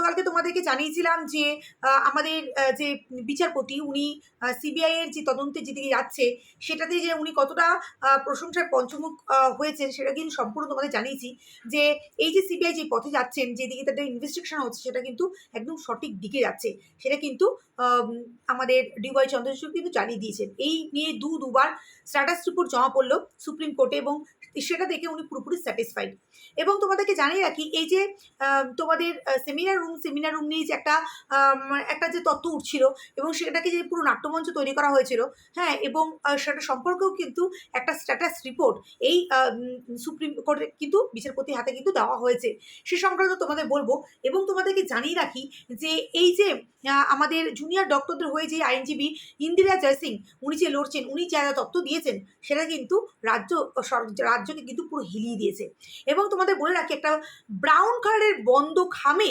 গতকালকে তোমাদেরকে জানিয়েছিলাম যে আমাদের যে বিচারপতি উনি সিবিআই এর যে তদন্তে যেদিকে যাচ্ছে সেটাতে যে উনি কতটা প্রশংসার পঞ্চমুখ হয়েছেন সেটা কিন্তু সম্পূর্ণ তোমাদের জানিয়েছি যে এই যে সিবিআই যে পথে যাচ্ছেন যেদিকে তাদের ইনভেস্টিগেশন হচ্ছে সেটা কিন্তু একদম সঠিক দিকে যাচ্ছে। সেটা কিন্তু আম, আমাদের ডিওয়াই চন্দ্রচূড় কিন্তু জানিয়ে দিয়েছেন। এই নিয়ে দু দুবার স্ট্যাটাস রিপোর্ট জমা পড়ল সুপ্রিম কোর্টে এবং সেটা দেখে উনি পুরোপুরি স্যাটিসফাইড এবং তোমাদেরকে জানিয়ে রাখি এই যে তোমাদের সেমিনার রুম সেমিনার রুম নিয়ে যে একটা একটা যে তত্ত্ব উঠছিল এবং সেটাকে যে পুরো নাট্যমঞ্চ তৈরি করা হয়েছিল হ্যাঁ এবং সেটা সম্পর্কেও কিন্তু একটা স্ট্যাটাস রিপোর্ট এই সুপ্রিম কোর্টে কিন্তু বিচারপতির হাতে কিন্তু দেওয়া হয়েছে। সে সংক্রান্ত তোমাদের বলব এবং তোমাদেরকে জানিয়ে রাখি যে এই যে আমাদের জুনিয়র ডক্টরদের হয়ে যে আইনজীবী ইন্দিরা জয়সিং, উনি যে লড়ছেন, উনি যা যা তত্ত্ব দিয়েছেন, সেটা কিন্তু রাজ্য রাজ্যকে কিন্তু পুরো হিলিয়ে দিয়েছে। এবং তোমাদের বলে রাখি একটা ব্রাউন কালারের বন্ধ খামে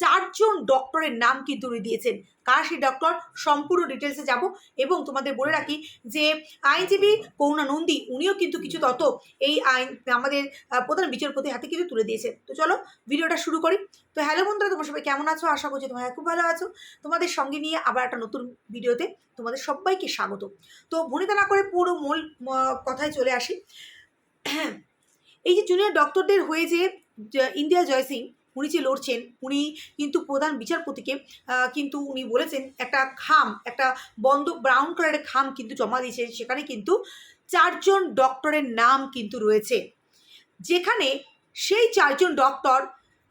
চারজন ডক্টরের নাম কিন্তু উনি দিয়েছেন। কার সেই ডক্টর সম্পূর্ণ ডিটেলসে যাব এবং তোমাদের বলে রাখি যে আইনজীবী করুণা নন্দী, উনিও কিন্তু কিছু তত্ত্ব এই আইন, আমাদের প্রধান বিচারপতির হাতে কিন্তু তুলে দিয়েছে। তো চলো ভিডিওটা শুরু করি। তো হ্যালো বন্ধুরা, তোমরা সবাই কেমন আছো? আশা করছি তোমরা খুব ভালো আছো। তোমাদের সঙ্গে নিয়ে আবার একটা নতুন ভিডিওতে তোমাদের সবাইকে স্বাগত। তো ভনিতা না করে পুরো মূল কথায় চলে আসি। এই যে জুনিয়র ডক্টরদের হয়ে যে ইন্দিরা জয়সিং উনি যে লড়ছেন, উনি কিন্তু প্রধান বিচারপতিকে কিন্তু উনি বলেছেন একটা খাম, একটা বন্ধ ব্রাউন কালারের খাম কিন্তু জমা দিয়েছেন। সেখানে কিন্তু চারজন ডক্টরের নাম কিন্তু রয়েছে। যেখানে সেই চারজন ডক্টর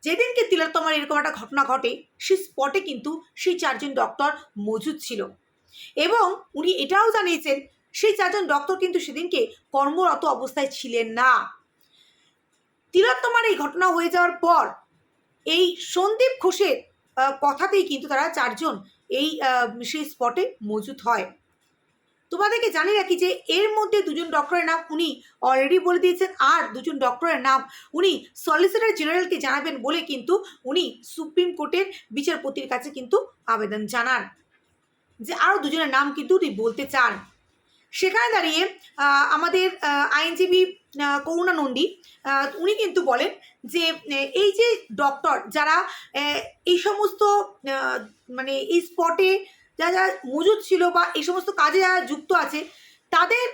যেদিনকে তিলোত্তমার এরকম একটা ঘটনা ঘটে সে স্পটে কিন্তু সেই চারজন ডক্টর মজুদ ছিল। এবং উনি এটাও জানিয়েছেন, সেই চারজন ডক্টর কিন্তু সেদিনকে কর্মরত অবস্থায় ছিলেন না। তিলোত্তমার এই ঘটনা হয়ে যাওয়ার পর এই সন্দীপ ঘোষের কথাতেই কিন্তু তারা চারজন এই সেই স্পটে মজুদ হয়। তোমাদেরকে জানি রাখি যে এর মধ্যে দুজন ডক্টরের নাম উনি অলরেডি বলে দিয়েছেন আর দুজন ডক্টরের নাম উনি সলিসিটর জেনারেলকে জানাবেন বলে কিন্তু উনি সুপ্রিম কোর্টের বিচারপতির কাছে কিন্তু আবেদন জানান। যে আরও দুজনের নাম কিন্তু উনি বলতে চান। সেখানে দাঁড়িয়ে আমাদের আইনজীবী করুণা নন্দী উনি কিন্তু বলেন যে এই যে ডক্টর যারা এই সমস্ত মানে এই স্পটে যারা যারা মজুদ ছিল বা এই সমস্ত কাজে যারা যুক্ত আছে, তাদের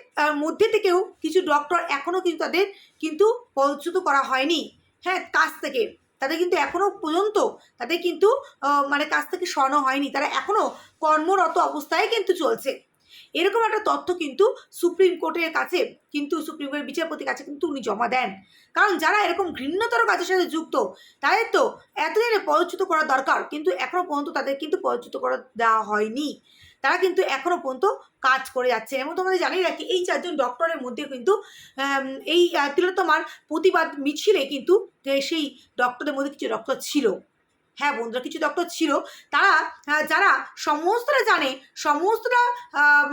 মধ্যে থেকেও কিছু ডক্টর এখনও কিন্তু তাদের কিন্তু পদচ্যুত করা হয়নি। হ্যাঁ কাজ থেকে। তাদের কিন্তু এখনও পর্যন্ত তাদের কিন্তু মানে কাজ থেকে সরানো হয়নি। তারা এখনও কর্মরত অবস্থায় কিন্তু চলছে। এরকম একটা তথ্য কিন্তু সুপ্রিম কোর্টের কাছে, কিন্তু সুপ্রিম কোর্টের বিচারপতির কাছে কিন্তু উনি জমা দেন। কারণ যারা এরকম ঘৃণ্যতর কাজের সাথে যুক্ত, তাদের তো এতদিনে পদচ্যুত করা দরকার, কিন্তু এখনও পর্যন্ত তাদের কিন্তু পদচ্যুত করা দেওয়া হয়নি। তারা কিন্তু এখনও পর্যন্ত কাজ করে যাচ্ছে। এবং তোমাদের জানিয়ে রাখি এই চারজন ডক্টরের মধ্যে কিন্তু এই তিলোত্তমার প্রতিবাদ মিছিলে কিন্তু সেই ডক্টরদের মধ্যে কিছু ডক্টর ছিল। হ্যাঁ বন্ধুরা কিছু ডক্টর ছিল। তারা যারা সমস্তটা জানে, সমস্তটা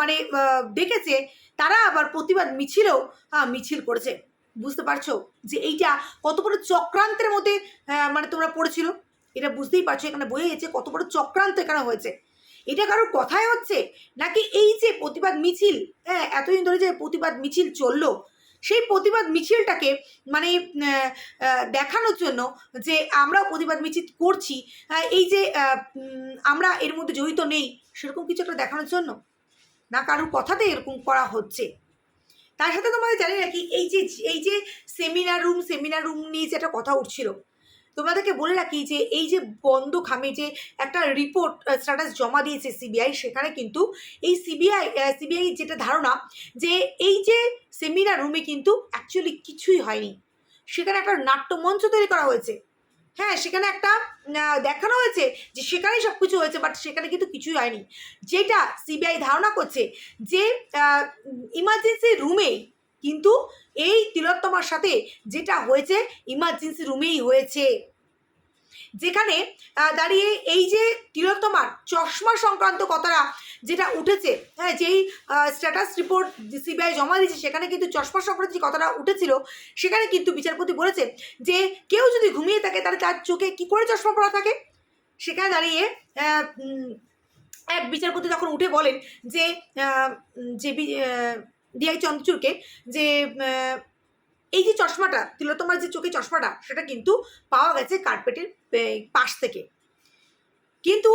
মানে দেখেছে, তারা আবার প্রতিবাদ মিছিলেও মিছিল করেছে। বুঝতে পারছ যে এইটা কত বড় চক্রান্তের মধ্যে মানে তোমরা পড়েছিল? এটা বুঝতেই পারছ, এখানে বোঝা গেছে কত বড় চক্রান্ত এখানে হয়েছে। এটা কারোর কথাই হচ্ছে? নাকি এই যে প্রতিবাদ মিছিল হ্যাঁ এতদিন ধরে যে প্রতিবাদ মিছিল চলল সেই প্রতিবাদ মিছিলটাকে মানে দেখানোর জন্য যে আমরাও প্রতিবাদ মিছিল করছি এই যে আমরা এর মধ্যে জড়িত নেই, সেরকম কিছু একটা দেখানোর জন্য? না কারোর কথাতে এরকম করা হচ্ছে? তার সাথে তোমাদের জানি নাকি এই যে এই যে সেমিনার রুম সেমিনার রুম নিয়ে যে একটা কথা উঠছিল তোমাদেরকে বলে রাখি যে, এই যে বন্ধ খামে যে একটা রিপোর্ট স্ট্যাটাস জমা দিয়েছে সিবিআই সেখানে কিন্তু এই সিবিআই সিবিআই যেটা ধারণা যে, এই যে সেমিনার রুমে কিন্তু অ্যাকচুয়ালি কিছুই হয়নি। সেখানে একটা নাট্যমঞ্চ তৈরি করা হয়েছে। হ্যাঁ সেখানে একটা দেখানো হয়েছে যে, সেখানেই সব কিছু হয়েছে বাট সেখানে কিন্তু কিছুই হয়নি। যেটা সিবিআই ধারণা করছে যে ইমার্জেন্সি রুমেই কিন্তু এই তিলোত্তমার সাথে যেটা হয়েছে ইমার্জেন্সি রুমেই হয়েছে। যেখানে দাঁড়িয়ে এই যে তিলোত্তমার চশমা সংক্রান্ত কথাটা যেটা উঠেছে হ্যাঁ যেই স্ট্যাটাস রিপোর্ট সিবিআই জমা দিয়েছে, সেখানে কিন্তু চশমা সংক্রান্ত যে কথাটা উঠেছিল, সেখানে কিন্তু বিচারপতি বলেছে যে কেউ যদি ঘুমিয়ে থাকে, তাহলে তার চোখে কি করে চশমা পড়া থাকে? সেখানে দাঁড়িয়ে এক বিচারপতি তখন উঠে বলেন যে যে ডিআই চন্দ্রচূড়কে যে এই যে চশমাটা, তিলোত্তমার যে চোখে চশমাটা, সেটা কিন্তু পাওয়া গেছে কার্পেটের পাশ থেকে। কিন্তু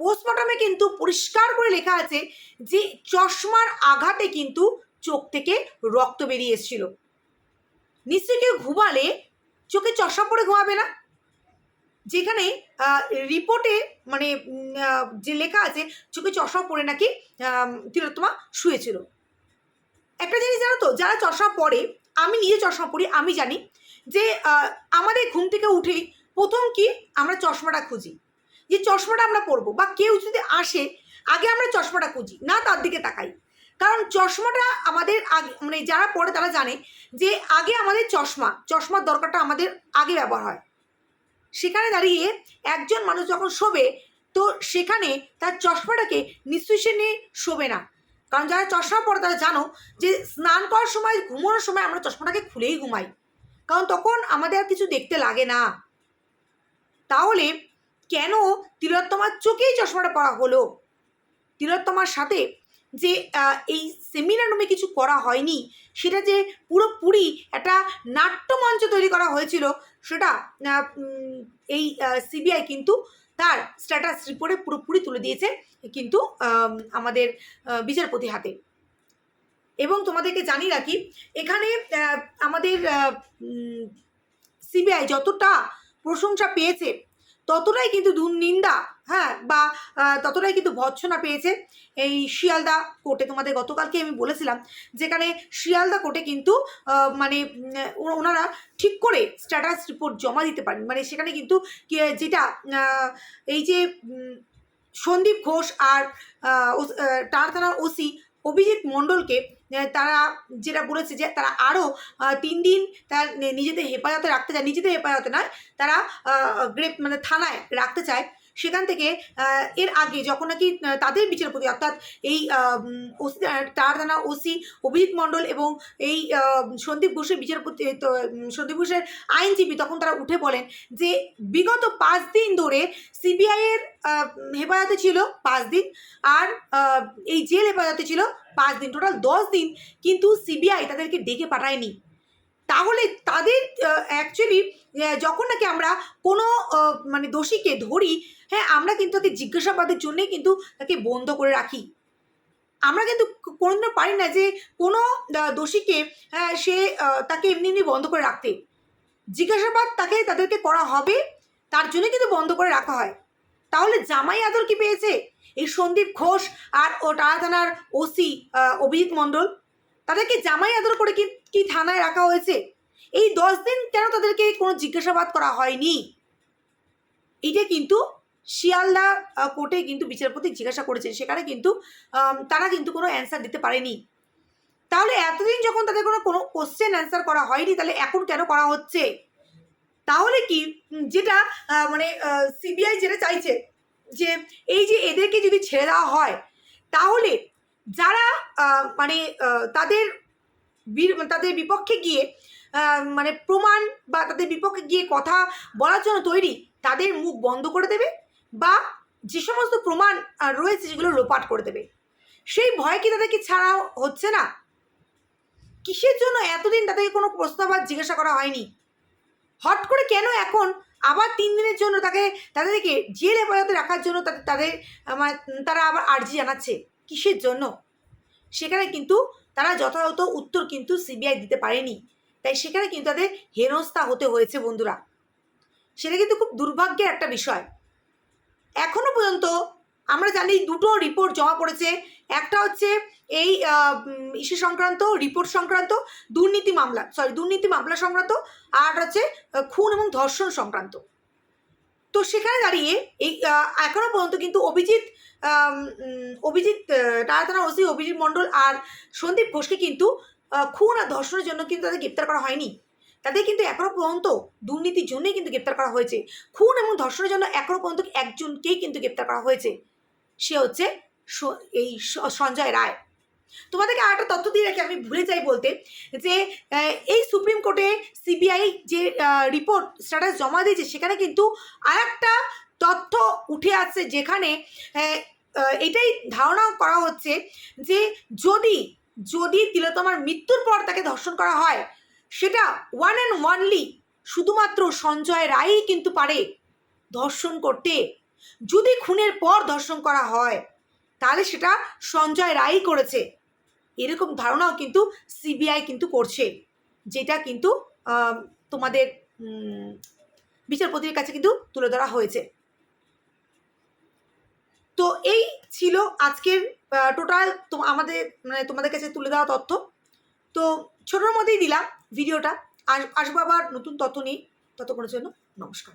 পোস্টমর্টমে কিন্তু পরিষ্কার করে লেখা আছে যে, চশমার আঘাতে কিন্তু চোখ থেকে রক্ত বেরিয়ে এসেছিল। নিশ্চয়ই কেউ ঘুমালে চোখে চশমা পরে ঘুমাবে না? যেখানে রিপোর্টে মানে যে লেখা আছে, চোখে চশমা পরে নাকি তিলোত্তমা শুয়েছিল। একটা জিনিস জানো তো, যারা চশমা পরে, আমি নিজে চশমা পরি, আমি জানি যে আমাদের ঘুম থেকে উঠেই প্রথম কি আমরা চশমাটা খুঁজি। যে চশমাটা আমরা পরবো বা কেউ যদি আসে, আগে আমরা চশমাটা খুঁজি, না তার দিকে তাকাই। কারণ চশমাটা আমাদের আগে মানে যারা পড়ে তারা জানে যে আগে আমাদের চশমা, চশমার দরকারটা আমাদের আগে ব্যবহার হয়। সেখানে দাঁড়িয়ে একজন মানুষ যখন শোবে, তো সেখানে তার চশমাটাকে নিশ্চয়ই সে নিয়ে শোবে না। কারণ যারা চশমা পরে তারা জানো যে স্নান করার সময়, ঘুমানোর সময় আমরা চশমাটাকে খুলেই ঘুমাই। কারণ তখন আমাদের আর কিছু দেখতে লাগে না। তাহলে কেন তিলোত্তমার চোখেই চশমাটা পরা হলো? তিলোত্তমার সাথে যে এই সেমিনার রুমে কিছু করা হয়নি, সেটা যে পুরোপুরি একটা নাট্যমঞ্চ তৈরি করা হয়েছিল, সেটা এই সিবিআই কিন্তু তার স্ট্যাটাস রিপোর্টে পুরোপুরি তুলে দিয়েছে, কিন্তু আমাদের বিচারপতি হাতে। এবং তোমাদেরকে জানিয়ে রাখি, এখানে আমাদের সিবিআই যতটা প্রশংসা পেয়েছে ততটাই কিন্তু দুর্নিন্দা হ্যাঁ বা ততটাই কিন্তু ভৎসনা পেয়েছে এই শিয়ালদা কোর্টে। তোমাদের গতকালকে আমি বলেছিলাম, যেখানে শিয়ালদা কোর্টে কিন্তু মানে ওনারা ঠিক করে স্ট্যাটাস রিপোর্ট জমা দিতে পারেন। মানে সেখানে কিন্তু যেটা এই যে সন্দীপ ঘোষ আর টার থানার ওসি অভিজিৎ মণ্ডলকে তারা যেটা বলেছে যে তারা আরও তিন দিন তার নিজেদের হেফাজতে রাখতে চায়। নিজেদের হেফাজতে নয়, তারা গ্রেপ মানে থানায় রাখতে চায়। সেখান থেকে এর আগে যখন নাকি তাদের বিচারপতি অর্থাৎ এই ওসি তার থানা ওসি অভিজিৎ মণ্ডল এবং এই সন্দীপ ঘোষের বিচারপতি সন্দীপ ঘোষের আইনজীবী তখন তারা উঠে বলেন যে বিগত পাঁচ দিন ধরে সিবিআইয়ের হেফাজতে ছিল পাঁচ দিন আর এই জেল হেফাজতে ছিল পাঁচ দিন, টোটাল দশ দিন। কিন্তু সিবিআই তাদেরকে ডেকে পাঠায়নি। তাহলে তাদের অ্যাকচুয়ালি যখন নাকি আমরা কোনো মানে দোষীকে ধরি হ্যাঁ আমরা কিন্তু তাকে জিজ্ঞাসাবাদের জন্যই কিন্তু তাকে বন্ধ করে রাখি। আমরা কিন্তু কোনোদিনও পারি না যে কোনো দোষীকে হ্যাঁ সে তাকে এমনি এমনি বন্ধ করে রাখতে। জিজ্ঞাসাবাদ তাকে, তাদেরকে করা হবে, তার জন্য কিন্তু বন্ধ করে রাখা হয়। তাহলে জামাই আদর কি পেয়েছে? এই সন্দীপ ঘোষ আর ও টানা থানার ওসি অভিজিৎ মণ্ডল। তাদেরকে জামাই আদর করে কি কি থানায় রাখা হয়েছে? এই দশ দিন কেন তাদেরকে কোনো জিজ্ঞাসাবাদ করা হয়নি? এটা কিন্তু শিয়ালদা কোর্টে কিন্তু বিচারপতি জিজ্ঞাসা করেছেন। সেখানে কিন্তু তারা কিন্তু কোনো অ্যান্সার দিতে পারেনি। তাহলে এতদিন যখন তাদের কোনো কোনো কোশ্চেন অ্যান্সার করা হয়নি, তাহলে এখন কেন করা হচ্ছে? তাহলে কি যেটা মানে সিবিআই যেটা চাইছে, যে এই যে এদেরকে যদি ছেড়ে দেওয়া হয়, তাহলে যারা মানে তাদের বীর- তাদের বিপক্ষে গিয়ে মানে প্রমাণ বা তাদের বিপক্ষে গিয়ে কথা বলার জন্য তৈরি, তাদের মুখ বন্ধ করে দেবে বা যে সমস্ত প্রমাণ রয়েছে সেগুলো লোপাট করে দেবে। সেই ভয় কি তাদেরকে ছাড়া হচ্ছে না? কিসের জন্য এতদিন তাদেরকে কোনো প্রস্তাব আর জিজ্ঞাসা করা হয়নি? হট করে কেন এখন আবার তিন দিনের জন্য তাকে, তাদেরকে জেল হেফাজতে রাখার জন্য তাদের তাদের আমার তারা আবার আর্জি জানাচ্ছে? কিসের জন্য? সেখানে কিন্তু তারা যথাযথ উত্তর কিন্তু সিবিআই দিতে পারেনি। তাই সেখানে কিন্তু তাদের হেনস্থা হতে হয়েছে বন্ধুরা। সেটা কিন্তু খুব দুর্ভাগ্যের একটা বিষয়। এখনও পর্যন্ত আমরা জানি দুটো রিপোর্ট জমা পড়েছে। একটা হচ্ছে এই আহ, উম, ইসে সংক্রান্ত রিপোর্ট সংক্রান্ত দুর্নীতি মামলা সরি দুর্নীতি মামলা সংক্রান্ত আর হচ্ছে খুন এবং ধর্ষণ সংক্রান্ত। তো সেখানে দাঁড়িয়ে এই আহ, এখনও পর্যন্ত কিন্তু অভিজিৎ অভিজিৎ টায়াতানা ওসি অভিজিৎ মণ্ডল আর সন্দীপ ঘোষকে কিন্তু খুন আর ধর্ষণের জন্য কিন্তু তাদের গ্রেপ্তার করা হয়নি। তাদের কিন্তু এখনও পর্যন্ত দুর্নীতির জন্যই কিন্তু গ্রেপ্তার করা হয়েছে। খুন এবং ধর্ষণের জন্য এখনও পর্যন্ত একজনকেই কিন্তু গ্রেপ্তার করা হয়েছে। সে হচ্ছে এই সঞ্জয় রায়। তোমাদেরকে আর একটা তথ্য দিয়ে রাখি, আমি ভুলে যাই বলতে, যে এই সুপ্রিম কোর্টে সিবিআই যে রিপোর্ট স্ট্যাটাস জমা দিয়েছে, সেখানে কিন্তু আর একটা তথ্য উঠে আসছে যেখানে এটাই ধারণা করা হচ্ছে যে যদি যদি তিলোত্তমার মৃত্যুর পর তাকে ধর্ষণ করা হয়, সেটা ওয়ান অ্যান্ড ওয়ানলি শুধুমাত্র সঞ্জয় রায়ই কিন্তু পারে ধর্ষণ করতে। যদি খুনের পর ধর্ষণ করা হয়, তাহলে সেটা সঞ্জয় রায়ই করেছে। এরকম ধারণাও কিন্তু সিবিআই কিন্তু করছে, যেটা কিন্তু তোমাদের বিচারপতির কাছে কিন্তু তুলে ধরা হয়েছে। তো এই ছিল আজকের টোটাল আমাদের মানে তোমাদের কাছে তুলে দেওয়া তথ্য। তো ছোটোর মধ্যেই দিলাম ভিডিওটা। আসব আবার নতুন তথ্য নিয়ে। ততক্ষণের জন্য নমস্কার।